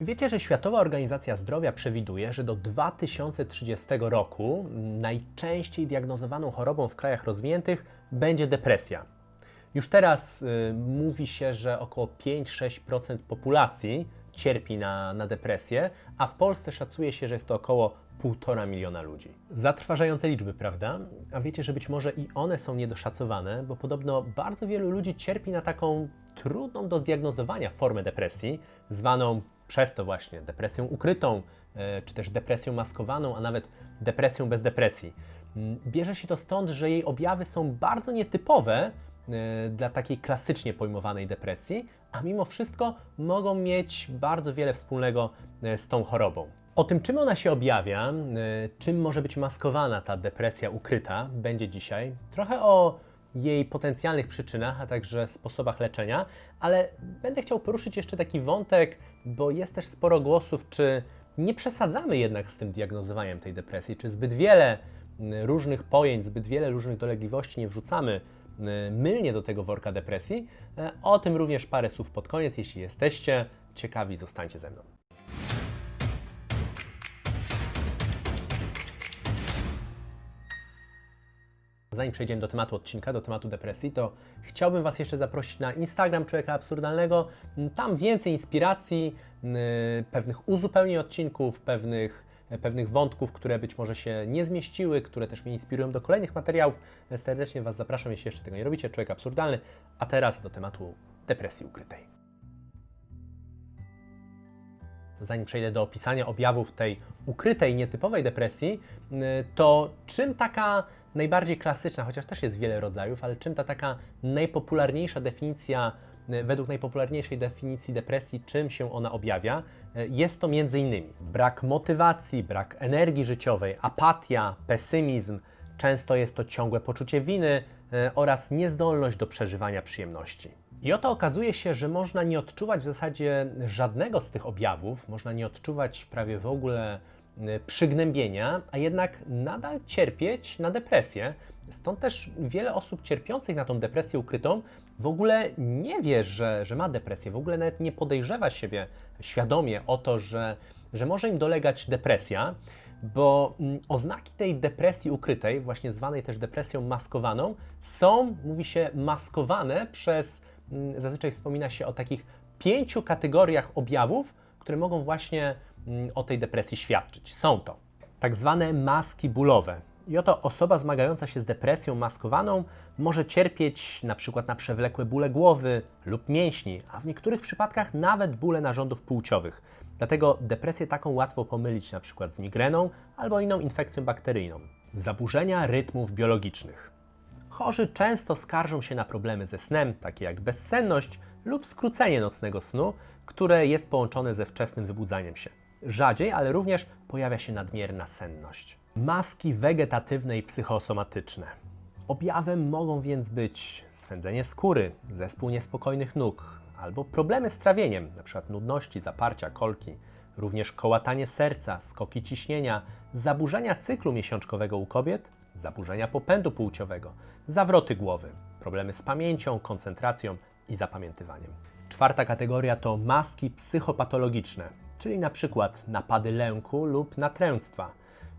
Wiecie, że Światowa Organizacja Zdrowia przewiduje, że do 2030 roku najczęściej diagnozowaną chorobą w krajach rozwiniętych będzie depresja. Już teraz y, mówi się, że około 5-6% populacji cierpi na, na depresję, a w Polsce szacuje się, że jest to około 1,5 miliona ludzi. Zatrważające liczby, prawda? A wiecie, że być może i one są niedoszacowane, bo podobno bardzo wielu ludzi cierpi na taką trudną do zdiagnozowania formę depresji, zwaną przez to właśnie depresją ukrytą, e, czy też depresją maskowaną, a nawet depresją bez depresji. Mm, Bierze się to stąd, że jej objawy są bardzo nietypowe e, dla takiej klasycznie pojmowanej depresji, a mimo wszystko mogą mieć bardzo wiele wspólnego e, z tą chorobą. O tym, czym ona się objawia, czym może być maskowana ta depresja ukryta, będzie dzisiaj. Trochę o jej potencjalnych przyczynach, a także sposobach leczenia, ale będę chciał poruszyć jeszcze taki wątek, bo jest też sporo głosów, czy nie przesadzamy jednak z tym diagnozowaniem tej depresji, czy zbyt wiele mm, różnych pojęć, zbyt wiele różnych dolegliwości nie wrzucamy mm, mylnie do tego worka depresji. E, O tym również parę słów pod koniec. Jeśli jesteście ciekawi, zostańcie ze mną. Zanim przejdziemy do tematu odcinka, do tematu depresji, to chciałbym Was jeszcze zaprosić na Instagram Człowieka Absurdalnego. Tam więcej inspiracji, pewnych uzupełnień odcinków, pewnych, pewnych wątków, które być może się nie zmieściły, które też mnie inspirują do kolejnych materiałów. Serdecznie Was zapraszam, jeśli jeszcze tego nie robicie. Człowiek Absurdalny. A teraz do tematu depresji ukrytej. zanim przejdę do opisania objawów tej ukrytej, nietypowej depresji, to czym taka najbardziej klasyczna, chociaż też jest wiele rodzajów, ale czym ta taka najpopularniejsza definicja, y, według najpopularniejszej definicji depresji, czym się ona objawia? Y, Jest to innymi brak motywacji, brak energii życiowej, apatia, pesymizm, często jest to ciągłe poczucie winy y, oraz niezdolność do przeżywania przyjemności. I oto okazuje się, że można nie odczuwać w zasadzie żadnego z tych objawów, można nie odczuwać prawie w ogóle przygnębienia, a jednak nadal cierpieć na depresję. Stąd też wiele osób cierpiących na tą depresję ukrytą w ogóle nie wie, że, że ma depresję, w ogóle nawet nie podejrzewa siebie świadomie o to, że, że może im dolegać depresja, bo mm, oznaki tej depresji ukrytej, właśnie zwanej też depresją maskowaną, są, mówi się, maskowane przez, mm, zazwyczaj wspomina się o takich pięciu kategoriach objawów, które mogą właśnie o tej depresji świadczyć. Są to tak zwane maski bólowe. I oto osoba zmagająca się z depresją maskowaną może cierpieć na przykład na przewlekłe bóle głowy lub mięśni, a w niektórych przypadkach nawet bóle narządów płciowych. Dlatego depresję taką łatwo pomylić na przykład z migreną albo inną infekcją bakteryjną. Zaburzenia rytmów biologicznych. Chorzy często skarżą się na problemy ze snem, takie jak bezsenność lub skrócenie nocnego snu, które jest połączone ze wczesnym wybudzaniem się. Rzadziej, ale również pojawia się nadmierna senność. Maski wegetatywne i psychosomatyczne. Objawem mogą więc być swędzenie skóry, zespół niespokojnych nóg albo problemy z trawieniem, np. nudności, zaparcia, kolki, również kołatanie serca, skoki ciśnienia, zaburzenia cyklu miesiączkowego u kobiet, zaburzenia popędu płciowego, zawroty głowy, problemy z pamięcią, koncentracją i zapamiętywaniem. Czwarta kategoria to maski psychopatologiczne, czyli na przykład napady lęku lub natręctwa.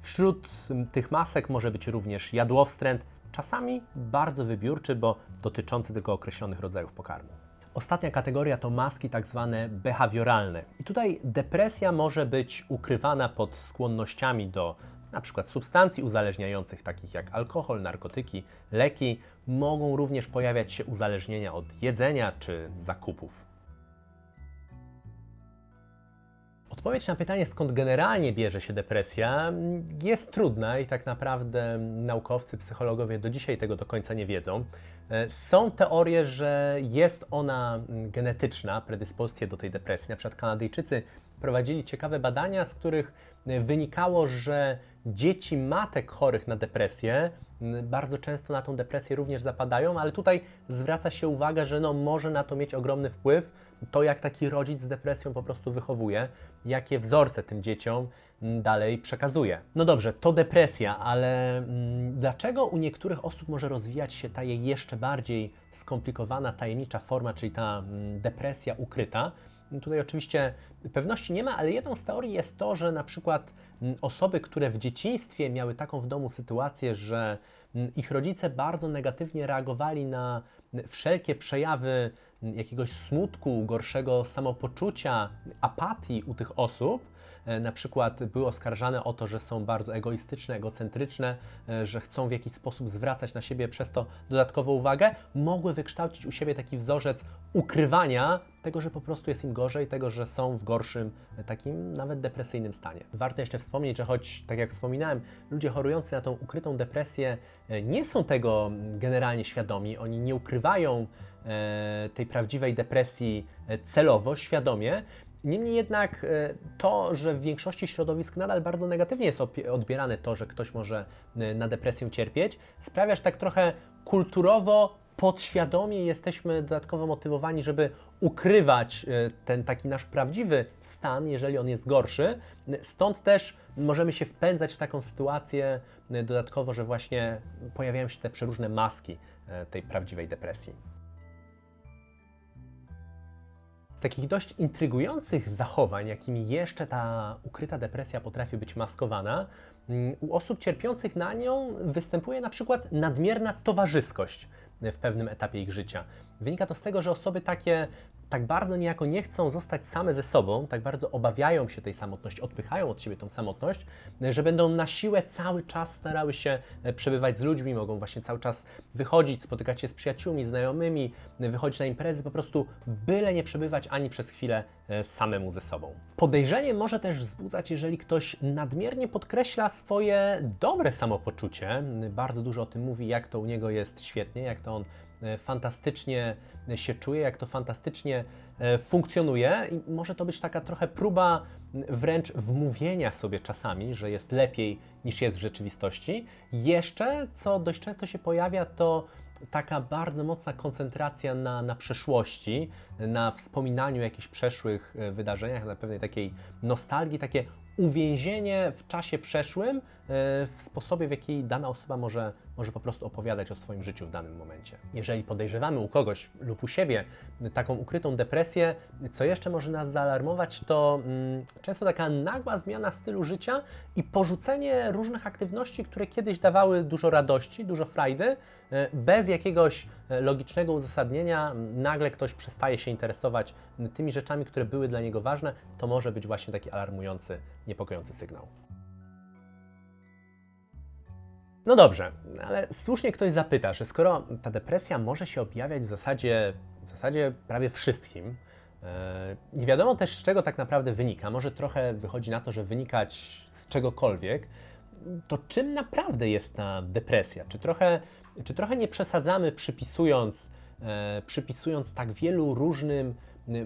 Wśród tych masek może być również jadłowstręt, czasami bardzo wybiórczy, bo dotyczący tylko określonych rodzajów pokarmu. Ostatnia kategoria to maski tak zwane behawioralne. I tutaj depresja może być ukrywana pod skłonnościami do na przykład substancji uzależniających, takich jak alkohol, narkotyki, leki. Mogą również pojawiać się uzależnienia od jedzenia czy zakupów. Odpowiedź na pytanie, skąd generalnie bierze się depresja, jest trudna i tak naprawdę naukowcy, psychologowie do dzisiaj tego do końca nie wiedzą. E, Są teorie, że jest ona mm, genetyczna, predyspozycje do tej depresji. Na przykład Kanadyjczycy prowadzili ciekawe badania, z których e, wynikało, że dzieci matek chorych na depresję bardzo często na tą depresję również zapadają, ale tutaj zwraca się uwagę, że no, może na to mieć ogromny wpływ to, jak taki rodzic z depresją po prostu wychowuje, jakie wzorce tym dzieciom dalej przekazuje. No dobrze, to depresja, ale mm, dlaczego u niektórych osób może rozwijać się ta jej jeszcze bardziej skomplikowana, tajemnicza forma, czyli ta mm, depresja ukryta? Tutaj oczywiście pewności nie ma, ale jedną z teorii jest to, że na przykład mm, osoby, które w dzieciństwie miały taką w domu sytuację, że ich rodzice bardzo negatywnie reagowali na wszelkie przejawy jakiegoś smutku, gorszego samopoczucia, apatii u tych osób, e, na przykład były oskarżane o to, że są bardzo egoistyczne, egocentryczne, e, że chcą w jakiś sposób zwracać na siebie przez to dodatkową uwagę, mogły wykształcić u siebie taki wzorzec ukrywania tego, że po prostu jest im gorzej, tego, że są w gorszym, e, takim nawet depresyjnym stanie. Warto jeszcze wspomnieć, że choć, tak jak wspominałem, ludzie chorujący na tą ukrytą depresję nie są tego generalnie świadomi, oni nie ukrywają tej prawdziwej depresji e, celowo, świadomie, Niemniej jednak e, to, że w większości środowisk nadal bardzo negatywnie jest odbierane to, że ktoś może e, na depresję cierpieć, sprawia, że tak trochę kulturowo, podświadomie jesteśmy dodatkowo motywowani, żeby ukrywać e, ten taki nasz prawdziwy stan, jeżeli on jest gorszy. Stąd też możemy się wpędzać w taką sytuację e, dodatkowo, że właśnie pojawiają się te przeróżne maski e, tej prawdziwej depresji. Z takich dość intrygujących zachowań, jakimi jeszcze ta ukryta depresja potrafi być maskowana, mm, u osób cierpiących na nią występuje na przykład nadmierna towarzyskość w pewnym etapie ich życia. Wynika to z tego, że osoby takie tak bardzo niejako nie chcą zostać same ze sobą, tak bardzo obawiają się tej samotności, odpychają od siebie tą samotność, że będą na siłę cały czas starały się e, przebywać z ludźmi, mogą właśnie cały czas wychodzić, spotykać się z przyjaciółmi, znajomymi, wychodzić na imprezy, po prostu byle nie przebywać ani przez chwilę e, samemu ze sobą. Podejrzenie może też wzbudzać, jeżeli ktoś nadmiernie podkreśla swoje dobre samopoczucie, bardzo dużo o tym mówi, jak to u niego jest świetnie, jak to on fantastycznie się czuje, jak to fantastycznie e, funkcjonuje i może to być taka trochę próba wręcz wmówienia sobie czasami, że jest lepiej niż jest w rzeczywistości. Jeszcze, co dość często się pojawia, to taka bardzo mocna koncentracja na, na przeszłości, na wspominaniu jakichś przeszłych e, wydarzeniach, na pewnej takiej nostalgii, takie uwięzienie w czasie przeszłym, e, w sposobie, w jaki dana osoba może, może po prostu opowiadać o swoim życiu w danym momencie. Jeżeli podejrzewamy u kogoś lub u siebie taką ukrytą depresję, co jeszcze może nas zaalarmować, to mm, często taka nagła zmiana stylu życia i porzucenie różnych aktywności, które kiedyś dawały dużo radości, dużo frajdy, e, bez jakiegoś e, logicznego uzasadnienia, nagle ktoś przestaje się interesować tymi rzeczami, które były dla niego ważne, to może być właśnie taki alarmujący, niepokojący sygnał. No dobrze, ale słusznie ktoś zapyta, że skoro ta depresja może się objawiać w zasadzie, w zasadzie prawie wszystkim, e, nie wiadomo też z czego tak naprawdę wynika. Może trochę wychodzi na to, że wynikać z czegokolwiek. To czym naprawdę jest ta depresja? Czy trochę, czy trochę nie przesadzamy przypisując, e, przypisując tak wielu różnym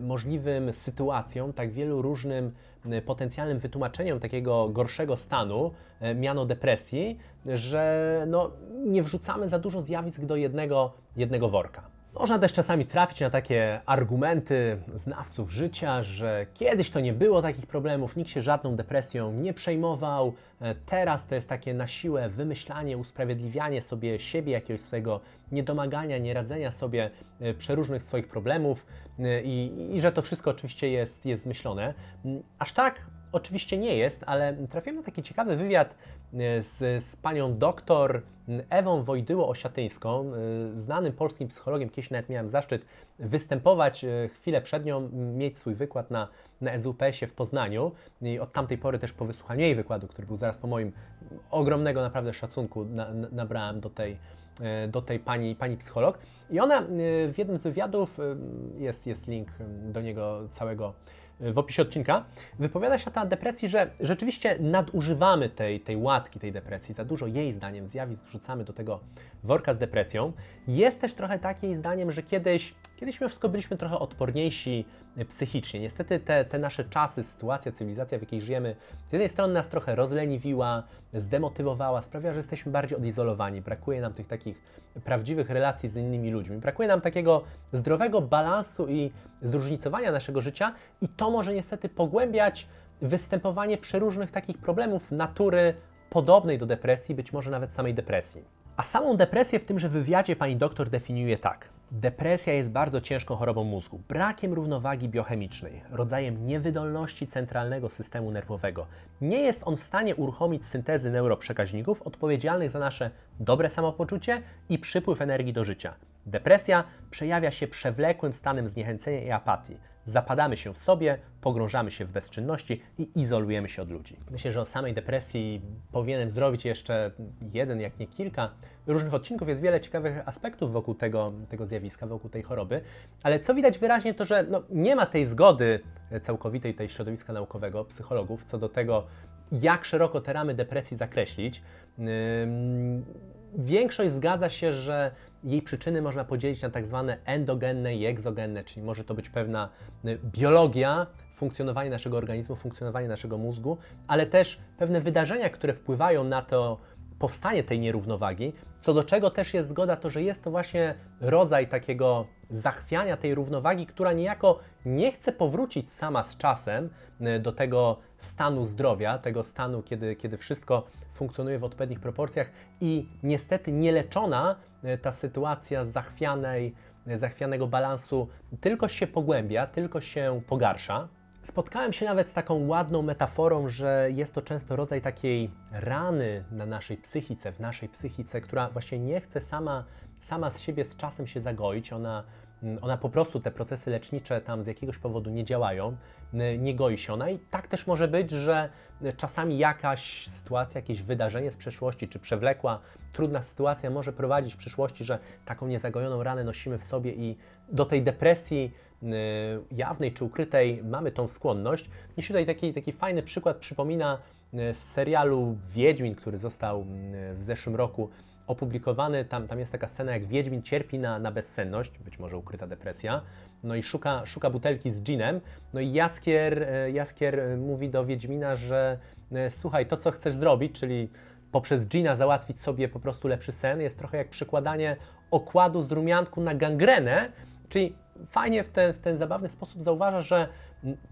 możliwym sytuacjom, tak wielu różnym y, potencjalnym wytłumaczeniom takiego gorszego stanu, e, miano depresji, że no, nie wrzucamy za dużo zjawisk do jednego, jednego worka. Można też czasami trafić na takie argumenty znawców życia, że kiedyś to nie było takich problemów, nikt się żadną depresją nie przejmował, e, teraz to jest takie na siłę wymyślanie, usprawiedliwianie sobie siebie, jakiegoś swojego niedomagania, nieradzenia sobie e, przeróżnych swoich problemów e, i, i że to wszystko oczywiście jest, jest zmyślone. Mm, Aż tak oczywiście nie jest, ale trafiłem na taki ciekawy wywiad e, z, z panią doktor Ewą Wojdyło-Osiatyńską, e, znanym polskim psychologiem. Kiedyś nawet miałem zaszczyt występować e, chwilę przed nią, mieć swój wykład na, na SWPS-ie w Poznaniu i od tamtej pory też po wysłuchaniu jej wykładu, który był zaraz po moim, ogromnego naprawdę szacunku na, na, nabrałem do tej, do tej pani, pani psycholog. I ona w jednym z wywiadów, jest, jest link do niego całego w opisie odcinka, wypowiada się ta depresji, że rzeczywiście nadużywamy tej, tej łatki, tej depresji, za dużo jej zdaniem zjawisk wrzucamy do tego worka z depresją. Jest też trochę takie jej zdaniem, że kiedyś, kiedyś mimo wszystko byliśmy trochę odporniejsi e, psychicznie. Niestety te, te nasze czasy, sytuacja, cywilizacja, w jakiej żyjemy, z jednej strony nas trochę rozleniwiła, zdemotywowała, sprawia, że jesteśmy bardziej odizolowani, brakuje nam tych takich prawdziwych relacji z innymi ludźmi, brakuje nam takiego zdrowego balansu i zróżnicowania naszego życia i to może niestety pogłębiać występowanie przeróżnych takich problemów natury podobnej do depresji, być może nawet samej depresji. A samą depresję w tymże wywiadzie pani doktor definiuje tak. Depresja jest bardzo ciężką chorobą mózgu, brakiem równowagi biochemicznej, rodzajem niewydolności centralnego systemu nerwowego. Nie jest on w stanie uruchomić syntezy neuroprzekaźników odpowiedzialnych za nasze dobre samopoczucie i przypływ energii do życia. Depresja przejawia się przewlekłym stanem zniechęcenia i apatii. Zapadamy się w sobie, pogrążamy się w bezczynności i izolujemy się od ludzi. Myślę, że o samej depresji powinienem zrobić jeszcze jeden, jak nie kilka różnych odcinków. Jest wiele ciekawych aspektów wokół tego, tego zjawiska, wokół tej choroby, ale co widać wyraźnie to, że no, nie ma tej zgody całkowitej tej środowiska naukowego, psychologów, co do tego, jak szeroko te ramy depresji zakreślić. Ym, Większość zgadza się, że jej przyczyny można podzielić na tak zwane endogenne i egzogenne, czyli może to być pewna y, biologia, funkcjonowanie naszego organizmu, funkcjonowanie naszego mózgu, ale też pewne wydarzenia, które wpływają na to powstanie tej nierównowagi, co do czego też jest zgoda to, że jest to właśnie rodzaj takiego zachwiania tej równowagi, która niejako nie chce powrócić sama z czasem y, do tego stanu zdrowia, tego stanu, kiedy, kiedy wszystko funkcjonuje w odpowiednich proporcjach i niestety nieleczona y, ta sytuacja zachwianej, y, zachwianego balansu tylko się pogłębia, tylko się pogarsza. Spotkałem się nawet z taką ładną metaforą, że jest to często rodzaj takiej rany na naszej psychice, w naszej psychice, która właśnie nie chce sama, sama z siebie z czasem się zagoić. Ona, ona po prostu te procesy lecznicze tam z jakiegoś powodu nie działają, n- nie goi się ona. I tak też może być, że czasami jakaś sytuacja, jakieś wydarzenie z przeszłości, czy przewlekła, trudna sytuacja może prowadzić w przyszłości, że taką niezagojoną ranę nosimy w sobie i do tej depresji y, jawnej czy ukrytej mamy tą skłonność. Mi się tutaj taki, taki fajny przykład przypomina y, z serialu Wiedźmin, który został y, w zeszłym roku opublikowany. Tam, tam jest taka scena, jak Wiedźmin cierpi na, na bezsenność, być może ukryta depresja, no i szuka, szuka butelki z ginem. No i Jaskier, y, Jaskier y, mówi do Wiedźmina, że y, słuchaj, to co chcesz zrobić, czyli poprzez gina załatwić sobie po prostu lepszy sen, jest trochę jak przykładanie okładu z rumianku na gangrenę, czyli fajnie w ten, w ten zabawny sposób zauważa, że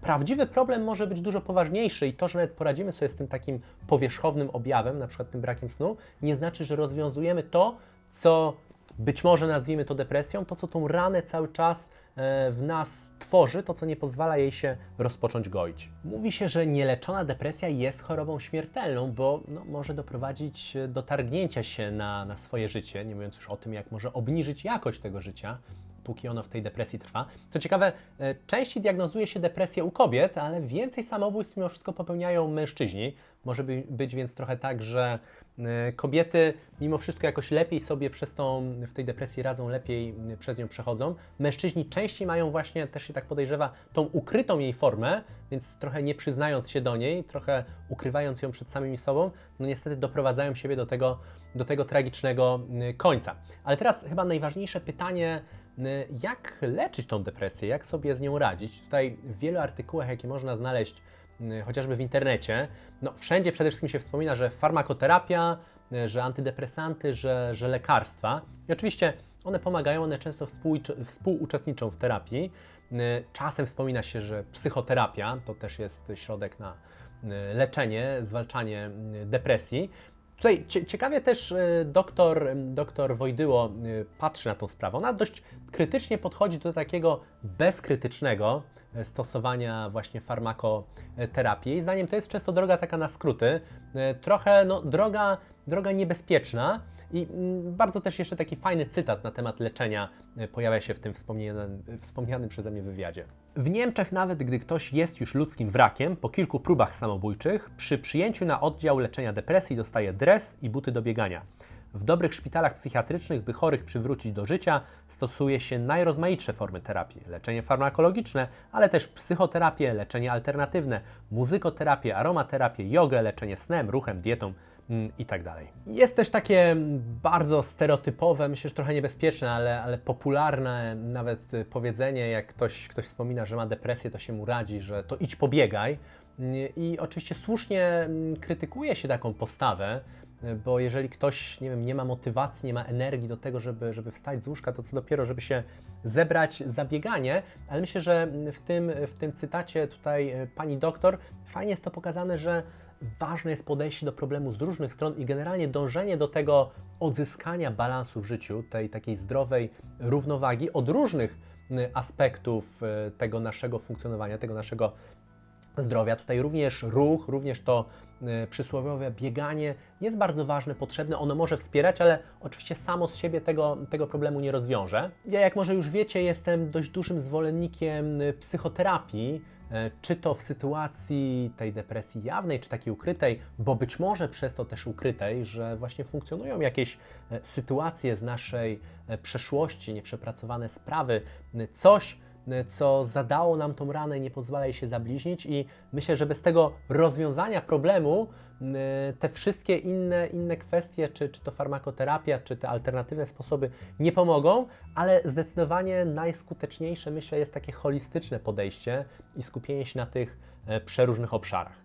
prawdziwy problem może być dużo poważniejszy i to, że nawet poradzimy sobie z tym takim powierzchownym objawem, na przykład tym brakiem snu, nie znaczy, że rozwiązujemy to, co być może nazwijmy to depresją, to co tą ranę cały czas e, w nas tworzy, to co nie pozwala jej się rozpocząć goić. Mówi się, że nieleczona depresja jest chorobą śmiertelną, bo no, może doprowadzić do targnięcia się na, na swoje życie, nie mówiąc już o tym, jak może obniżyć jakość tego życia póki ono w tej depresji trwa. Co ciekawe, e, częściej diagnozuje się depresję u kobiet, ale więcej samobójstw mimo wszystko popełniają mężczyźni. Może by, być więc trochę tak, że e, kobiety mimo wszystko jakoś lepiej sobie przez tą, w tej depresji radzą, lepiej przez nią przechodzą. Mężczyźni częściej mają właśnie, też się tak podejrzewa, tą ukrytą jej formę, więc trochę nie przyznając się do niej, trochę ukrywając ją przed samymi sobą, no niestety doprowadzają siebie do tego, do tego tragicznego końca. Ale teraz chyba najważniejsze pytanie, Jak leczyć tą depresję, jak sobie z nią radzić? Tutaj w wielu artykułach, jakie można znaleźć chociażby w internecie, no wszędzie przede wszystkim się wspomina, że farmakoterapia, że antydepresanty, że, że lekarstwa. I oczywiście one pomagają, one często współucz- współuczestniczą w terapii. Czasem wspomina się, że psychoterapia to też jest środek na leczenie, zwalczanie depresji. Tutaj cie- ciekawie też y, doktor, doktor Wojdyło y, patrzy na tą sprawę. Ona dość krytycznie podchodzi do takiego bezkrytycznego y, stosowania właśnie farmakoterapii. Jej zdaniem to jest często droga taka na skróty, trochę no, droga, droga niebezpieczna i bardzo też jeszcze taki fajny cytat na temat leczenia pojawia się w tym wspomnianym, wspomnianym przeze mnie wywiadzie. W Niemczech nawet gdy ktoś jest już ludzkim wrakiem, po kilku próbach samobójczych, przy przyjęciu na oddział leczenia depresji dostaje dres i buty do biegania. W dobrych szpitalach psychiatrycznych, by chorych przywrócić do życia, stosuje się najrozmaitsze formy terapii. Leczenie farmakologiczne, ale też psychoterapię, leczenie alternatywne, muzykoterapię, aromaterapię, jogę, leczenie snem, ruchem, dietą i tak dalej. Jest też takie mm, bardzo stereotypowe, myślę, że trochę niebezpieczne, ale, ale popularne nawet powiedzenie, jak ktoś, ktoś wspomina, że ma depresję, to się mu radzi, że to idź pobiegaj. Mm, I oczywiście słusznie mm, krytykuje się taką postawę, bo jeżeli ktoś, nie wiem, nie ma motywacji, nie ma energii do tego, żeby, żeby wstać z łóżka, to co dopiero, żeby się zebrać za bieganie, ale myślę, że w tym, w tym cytacie tutaj y, pani doktor fajnie jest to pokazane, że ważne jest podejście do problemu z różnych stron i generalnie dążenie do tego odzyskania balansu w życiu, tej takiej zdrowej równowagi od różnych aspektów y, tego naszego funkcjonowania, tego naszego zdrowia. Tutaj również ruch, również to przysłowiowe bieganie jest bardzo ważne, potrzebne. Ono może wspierać, ale oczywiście samo z siebie tego, tego problemu nie rozwiąże. Ja, jak może już wiecie, jestem dość dużym zwolennikiem psychoterapii, e, czy to w sytuacji tej depresji jawnej, czy takiej ukrytej, bo być może przez to też ukrytej, że właśnie funkcjonują jakieś e, sytuacje z naszej e, przeszłości, nieprzepracowane sprawy, e, coś, e, co zadało nam tą ranę nie pozwala jej się zabliźnić i myślę, że bez tego rozwiązania problemu m, te wszystkie inne, inne kwestie, czy, czy to farmakoterapia, czy te alternatywne sposoby nie pomogą, ale zdecydowanie najskuteczniejsze myślę jest takie holistyczne podejście i skupienie się na tych e, przeróżnych obszarach.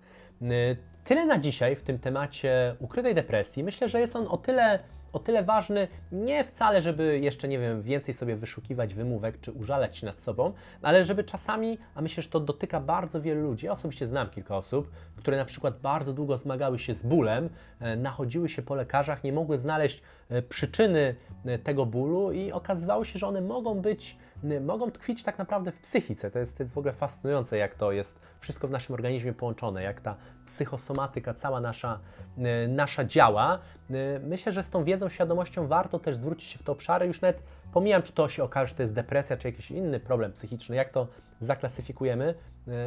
Tyle na dzisiaj w tym temacie ukrytej depresji. Myślę, że jest on o tyle, o tyle ważny, nie wcale, żeby jeszcze, nie wiem, więcej sobie wyszukiwać wymówek czy użalać się nad sobą, ale żeby czasami, a myślę, że to dotyka bardzo wielu ludzi, ja osobiście znam kilka osób, które na przykład bardzo długo zmagały się z bólem, e, nachodziły się po lekarzach, nie mogły znaleźć e, przyczyny e, tego bólu i okazywało się, że one mogą być mogą tkwić tak naprawdę w psychice. To jest, to jest w ogóle fascynujące, jak to jest wszystko w naszym organizmie połączone, jak ta psychosomatyka cała nasza, nasza działa. Myślę, że z tą wiedzą, świadomością warto też zwrócić się w te obszary. Już nawet pomijam, czy to się okaże, że to jest depresja, czy jakiś inny problem psychiczny, jak to zaklasyfikujemy.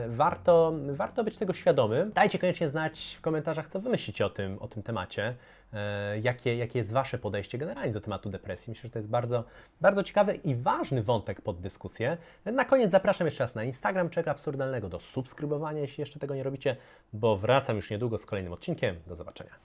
Warto, warto być tego świadomym. Dajcie koniecznie znać w komentarzach, co wy myślicie o tym, o tym temacie. E, Jakie, jakie jest Wasze podejście generalnie do tematu depresji? Myślę, że to jest bardzo, bardzo ciekawy i ważny wątek pod dyskusję. Na koniec zapraszam jeszcze raz na Instagram Czeka Absurdalnego do subskrybowania, jeśli jeszcze tego nie robicie, bo wracam już niedługo z kolejnym odcinkiem. Do zobaczenia.